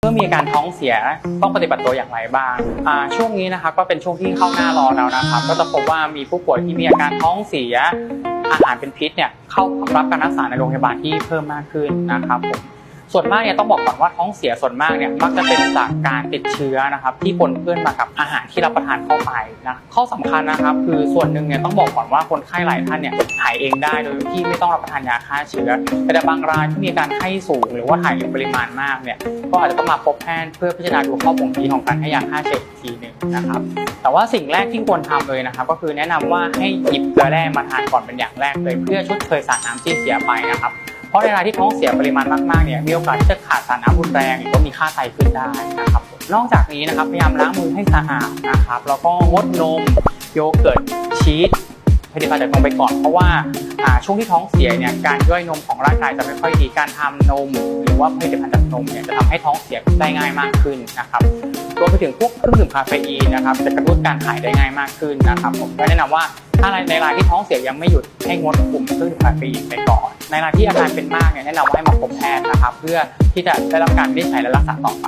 เมื่อมีอาการท้องเสียต้องปฏิบัติตัวอย่างไรบ้างช่วงนี้นะครับก็เป็นช่วงที่เข้าหน้าร้อนแล้วนะครับ ก็จะพบว่ามีผู้ป่วยที่มีอาการท้องเสีย อาหารเป็นพิษเนี่ยเข้ารับการรักษาในโรงพยาบาลที่เพิ่มมากขึ้นนะครับผม ส่วนมากเนี่ยต้องบอกก่อนว่าท้องเสียส่วนมากเนี่ยมักจะเป็นจากการติดเชื้อนะครับที่ปนเปื้อนมากับอาหารที่รับประทานเข้าไปนะข้อสำคัญนะครับ คือส่วนหนึ่งเนี่ยต้องบอกก่อนว่าคนไข้หลายท่านเนี่ยหายเองได้โดยที่ไม่ต้องรับประทานยาฆ่าเชื้อ แต่บางรายที่มีการไข้สูง หรือว่าถ่ายในปริมาณมากเนี่ยก็อาจจะต้องมาพบแพทย์เพื่อพิจารณาดูข้อบ่งชี้ของการให้ยาฆ่าเชื้ออีกทีหนึ่งนะครับแต่ว่าสิ่งแรกที่ควรทำเลยนะครับ ก็คือแนะนำว่าให้หยิบเกลือแร่มาทานก่อนเป็นอย่างแรกเลย เพื่อชดเชยสารน้ำที่เสียไปนะครับ เพราะในเวลาที่ท้องเสียปริมาณมากๆเนี่ยมีโอกาสที่จะขาดสารน้ำรุนแรงหรือว่ามีค่าไตขึ้นได้นะครับนอกจากนี้นะครับพยายามล้างมือให้สะอาดนะครับแล้วก็งดนมโยเกิร์ตชีสผลิตภัณฑ์จากนมไปก่อนเพราะว่าช่วงที่ท้องเสียเนี่ยการย่อยนมของร่างกายจะไม่ค่อยดีการทำนม หรือว่าผลิตภัณฑ์จากนมเนี่ยจะทำให้ท้องเสียได้ง่ายมากขึ้นนะครับรวมไปถึงพวกเครื่องดื่มคาเฟอีนนะครับจะกระตุ้นการถ่ายได้ง่ายมากขึ้นนะครับผมก็แนะนำว่า ถ้าในรายที่ท้องเสียยังไม่หยุดให้งดกลุ่มเครื่องดื่มคาเฟอีนไปก่อน ในรายที่อาการเป็นมากเนี่ยแนะนำว่าให้มาพบแพทย์นะครับ เพื่อที่จะได้รับการวินิจฉัยและรักษาต่อไป